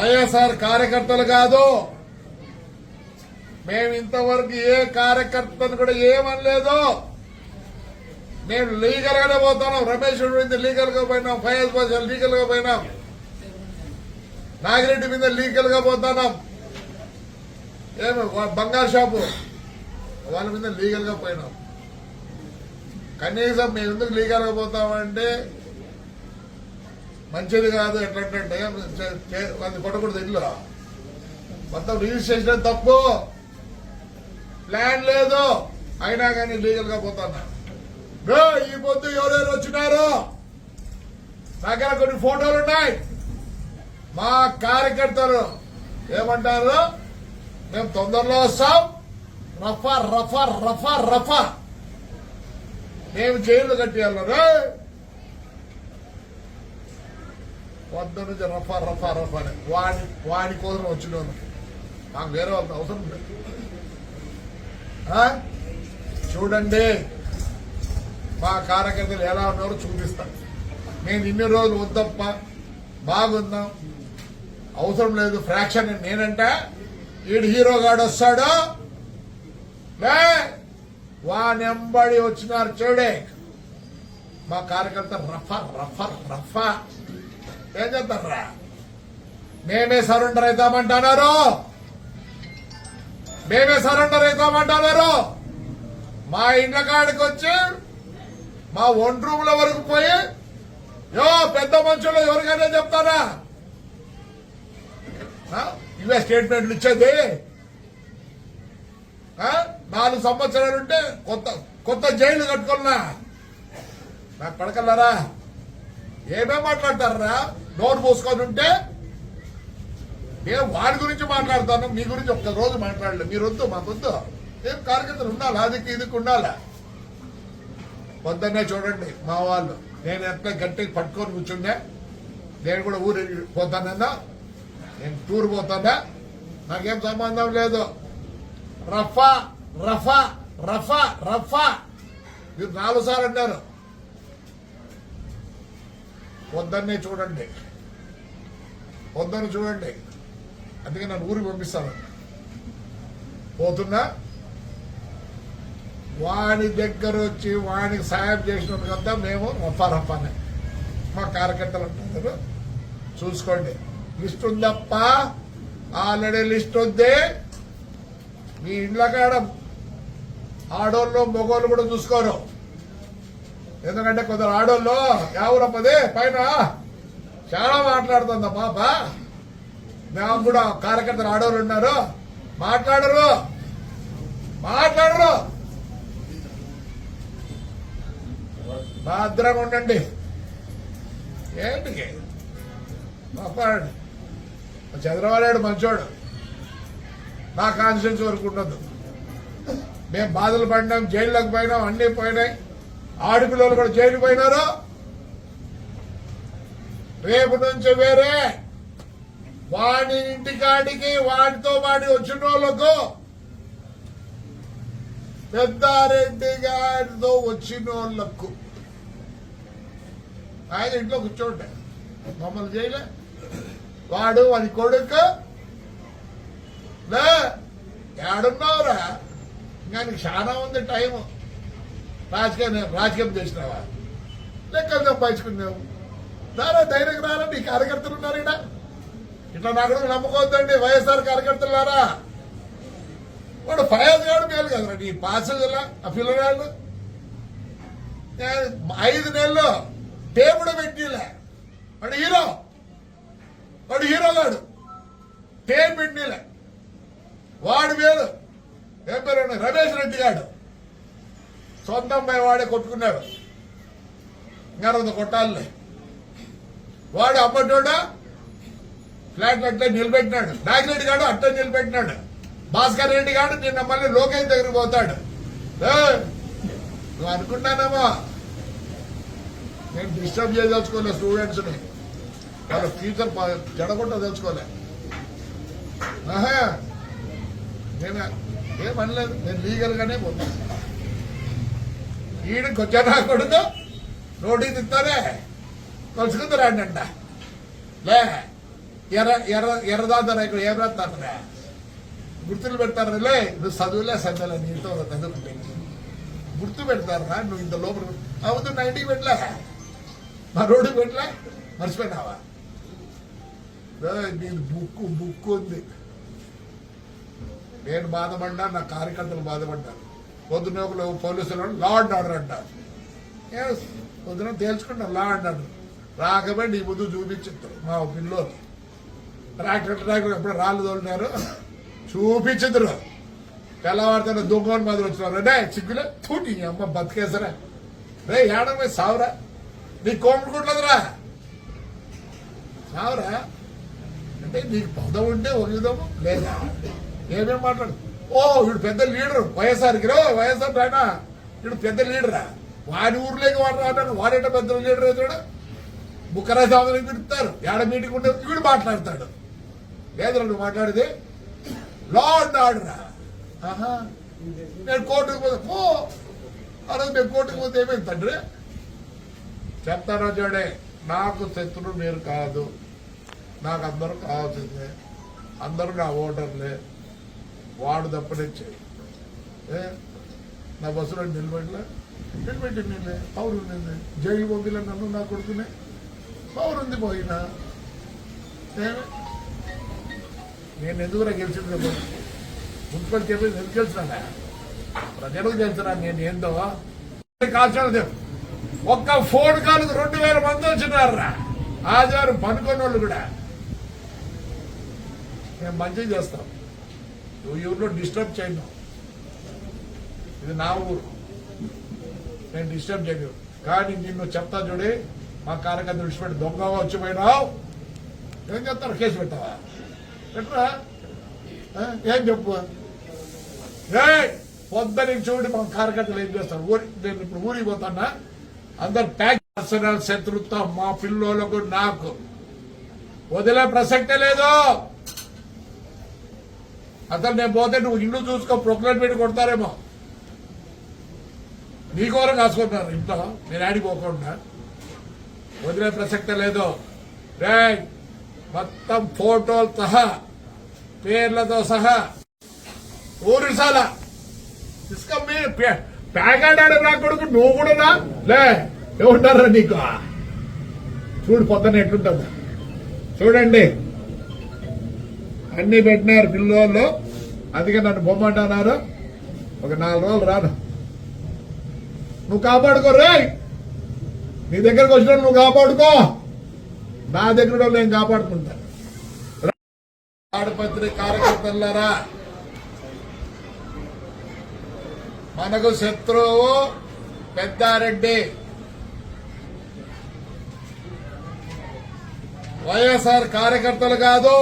వైఎస్ఆర్ కార్యకర్తలు కాదు. మేము ఇంతవరకు ఏ కార్యకర్తను కూడా ఏమనలేదు. నేను లీగల్ గానే పోతున్నాం. రమేష్ మీద లీగల్గా పోయినాం. ఫయాజ్ బాషా లీగల్గా పోయినాం. నాగిరెడ్డి మీద లీగల్గా పోతున్నాం. ఏమి బంగారు షాపు? వాళ్ళ మీద లీగల్గా పోయినాం. కనీసం మేము ఎందుకు లీగల్గా పోతామంటే మంచిది కాదు ఎట్లంటే అది కొట్టకూడదు ఇల్లు మొత్తం రిజిస్ట్రేషన్ తప్పు. ప్లాన్ లేదు. అయినా కానీ లీగల్గా పోతున్నా ఈ పొద్దు ఎవరెవరు వచ్చినారు? దగ్గర కొన్ని ఫోటోలు ఉన్నాయి. మా కార్యకర్తలు ఏమంటారు? మేము తొందరలో వస్తాం. రఫా రఫా రఫా రఫా. మేము జైలు కట్టేయాలి రే వద్ద నుంచి రఫా రఫా రఫా అని. వాడి వాడి కోసం వచ్చినాను నాకు వేరే వాళ్ళ అవసరం లేదు. చూడండి. మా కార్యకర్తలు ఎలా ఉన్నారో చూపిస్తాను. నేను ఇన్ని రోజులు వద్దప్ప బాగుందాం. అవసరం లేదు ఫ్రాక్షన్ నేనంటే ఈడు హీరో గాడు వస్తాడు. లే వానెంబడి వచ్చినారు చూడే. మా కార్యకర్త రఫా రఫా రఫా. ఏం చేస్తారా మేమే సరెండర్ అవుతామంటున్నారు మేమే సరెండర్ అవుతామంటున్నారు మా ఇండ్ల కాడికి వచ్చి మా ఒంటి రూముల వరకు పోయి యో పెద్ద మనుషులు ఎవరికైనా చెప్తారా ఇవే స్టేట్మెంట్లు ఇచ్చేది. నాలుగు సంవత్సరాలు ఉంటే కొత్త కొత్త జైలు కట్టుకున్నా. నాకు పడకల్లారా ఏమేం మాట్లాడతారా? నోరు మూసుకొని ఉంటే నేను వాడి గురించి మాట్లాడతాను మీ గురించి ఒక్క రోజు మాట్లాడలే మీరొద్దు మాకొద్దు. ఏం కార్యకర్తలు ఉండాలి? అదికి ఇదికి ఉండాలా? పొద్దున్నే చూడండి మా వాళ్ళు. నేను ఎట్లా గట్టిగా పట్టుకొని కూర్చుండే నేను కూడా ఊరు పోతానన్నా. నేను టూర్ పోతానా? నాకేం సంబంధం లేదు. రఫా రఫా రఫా రఫా. మీరు నాలుగు సార్లు అన్నారు. పొద్దున్నే చూడండి. పొద్దున్న చూడండి. అందుకే నన్ను ఊరికి పంపిస్తాను. పోతున్నా? వాని దగ్గర వచ్చి వానికి సాయం చేసినందుకంతా మేము రఫా మా కార్యకర్తలు అంటున్నారు. చూసుకోండి. లిస్ట్ ఉందప్ప? ఆల్రెడీ లిస్ట్ ఉంది. మీ ఇండ్ల కాడ ఆడోళ్ళు మగోళ్ళు కూడా చూసుకోరు. ఎందుకంటే కొందరు ఆడోళ్ళు ఎవరప్పదే పైన చాలా మాట్లాడుతుంది పాప. మేము కూడా కార్యకర్తలు ఆడోళ్ళు ఉన్నారు. మాట్లాడరు. మాట్లాడరు. భద్రంగా ఉండండి. ఏంటికి? మాట్లాడండి చంద్రబాబు మంచోడు. నా కాన్స్టిట్యూన్స్ వరకు ఉండదు. మేము బాధలు పడినాం జైల్లోకి పోయినాం అన్ని పోయినాయి. ఆడపిల్లలు కూడా జైలు పోయినారు? రేపు నుంచి వేరే. వాడి ఇంటికాడికి వాడితో వాడి వచ్చిన వాళ్ళకు పెద్దారెడ్డి గారితో వచ్చిన వాళ్ళకు ఆయన ఇంట్లో కూర్చోండి. మమ్మల్ని చేయలే. వాడు వాడి కొడుకు. లే ఏడున్నావురా? ఇంకా నీకు చాలా ఉంది టైం రాజకీయం రాజకీయం చేసినావా? లెక్కలు సంపాదించుకున్నావు దారా ధైర్యం రారా నీ కార్యకర్తలు ఉన్నారు ఇక్కడ. ఇట్లా నాకు నమ్ముకోవద్దండి వైఎస్ఆర్ కార్యకర్తలారా వాడు ఫయాజ్ గారు మేలు కదరా నీ పాసలా ఆ పిల్లగాళ్ళు ఐదు నెలలు టేబుడు పెట్టిలే. వాడు హీరో. వాడు హీరో గాడు. టేప్ పెట్టిలే. వాడు మేలు. ఏం పేరు రమేష్ రెడ్డి గాడు. సొంత అమ్మాయి వాడే కొట్టుకున్నాడు. ఇంకా కొట్టాలి కొట్టాలే. వాడు అమ్మటోడా ఫ్లాట్ అట్లా నిలబెట్టినాడు. నాగిరెడ్డి గాడు అట్లా నిలబెట్టినాడు. భాస్కర్ రెడ్డి గాడు నిన్న మళ్ళీ లోకేష్ దగ్గరికి పోతాడు. నువ్వు అనుకుంటానమ్మా నేను డిస్టర్బ్ చేయదలుచుకోలే స్టూడెంట్స్ని వాళ్ళ ఫ్యూచర్ చెడగొట్ట తెలుసుకోలే. ఆహా నేను ఏమనలేదు. నేను లీగల్ గానే పోతాను ఈయనకి కొచ్చాకూడదు నా కొడుకు నోటీస్ ఇస్తారే? కలుసుకుందరాండి అంట. లే ఎర్ర ఎర్ర ఎర్రదాతారా ఇక్కడ ఏం రాస్తారా గుర్తులు పెడతారులే నువ్వు చదువులే సద్దలే నీతో చదువుకుంటే గుర్తు పెడతారా? నువ్వు ఇంత లోపల అవుతుంది నా ఇంటికి పెట్టలే. మా రోడ్డు పెట్టలే. మర్చిపోయినావా? నేను బుక్కు బుక్కు ఉంది. నేను బాధపడ్డా నా కార్యకర్తలు బాధపడ్డారు. పొద్దున ఒకరు పోలీసులు లా అండ్ ఆర్డర్ అంటారు. పొద్దున తేల్చుకుంటారు లా అండ్ ఆర్డర్. రాకపోయి నీ ముందు చూపించారు మా పిల్లలు ట్రాక్టర్ ట్రాక్టర్ ఎప్పుడు రాళ్ళు తోలినారు చూపించదురు తెల్లవారితో దుంగోని మాదిరి వచ్చినారు. అంటే చిక్కులే తూటి అమ్మ బతికేసరా. రే ఏడమే సావురా. నీ కోముకుంటుందిరా సావురా. అంటే నీకు పదం ఉంటే ఒక విధము లేదా? ఏమేం మాట్లాడు? ఓ వీడు పెద్ద లీడరు వైఎస్ఆర్కి రో వైఎస్ఆర్ రాయనా వీడు పెద్ద లీడరా వాడి ఊర్లోకి వాడు రావడానికి వాడేట పెద్ద లీడర్ అవుతాడు బుక్కరాజు ఆమెను తిడుతారు? ఏడ మీటింగ్ ఉంటే వీడు మాట్లాడతాడు. లేదురా నువ్వు మాట్లాడేది లా అండ్ ఆర్డరా నేను కోర్టుకు పోతే పో. ఆ నేను కోర్టుకు పోతే ఏమైంది తండ్రి? చెప్తాను చూడే నాకు శత్రుడు మీరు కాదు. నాకు అందరూ కావాల్సిందే. అందరూ నా ఓటర్లే. వాడు తప్పనిచ్చే ఏ? నా బస్సులో నిలబడలే నిలబెట్టి నిన్నే పవర్ ఉండింది. జైలు పంపిలే నన్ను నా కొడుకునే? పౌరుంది పోయినా. ఏమి? నేను ఎందుకురా గెలిచింది మున్సిపల్ చెప్పేసి ఎందుకు గెలిచినా ప్రజలకు గెలిచినా నేను ఏందో? కాల్చాలి ఒక్క ఫోన్ కాల్ రెండు వేల మంది వచ్చినారా? ఆదివారం పనుకున్న వాళ్ళు కూడా. మేము మంచిగా చేస్తాం నువ్వు ఈ ఊర్లో డిస్టర్బ్ చేయను. ఇది నా ఊరు. నేను డిస్టర్బ్ చేయను. కానీ నిన్ను చెప్తా చూడి మా కార్యకర్త విడిచిపెట్టి దొంగ వచ్చి పోయినావు. ఏం చెప్తారు కేసు పెట్టావా పెట్టరా ఏం చెప్పు? ఏ పొద్దున చూడు మా కార్యకర్తలు ఏం చేస్తారు? ఊరి నేను ఇప్పుడు ఊరికి పోతానా? అందరు ప్యాక్ పర్సనల్ శత్రుత్వం మా పిల్లోలకు నాకు. వదిలే ప్రసక్తే లేదు. అసలు నేను పోతే నువ్వు ఇల్లు చూసుకో ప్రొక్లైన్ పెట్టి కొడతారేమో. నీ కోరం కాసుకుంటున్నారు. ఇంట్లో నేను ఆడికి పోకుండా. వదిలే ప్రసక్తే లేదు. రే మొత్తం ఫోటోలు సహా పేర్లతో సహా. ఊరిసాల. ఇసుక మీ పేగాడాడు నా కొడుకు నువ్వు కూడా లే ఏమంటారా నీకు? చూడు పొద్దున ఎట్లుంటుందా. చూడండి. అన్ని పెట్టినారు పిల్లోళ్ళు అందుకే నన్ను బొమ్మంటున్నారు. ఒక నాలుగు రోజులు రాను. నువ్వు కాపాడుకో రే. నీ దగ్గరకు వచ్చిన నువ్వు కాపాడుకో. నా దగ్గర నేను కాపాడుకుంటా. ఆడపత్రి కార్యకర్తలారా మనకు శత్రువు పెద్దారెడ్డి. వైఎస్ఆర్ కార్యకర్తలు కాదు.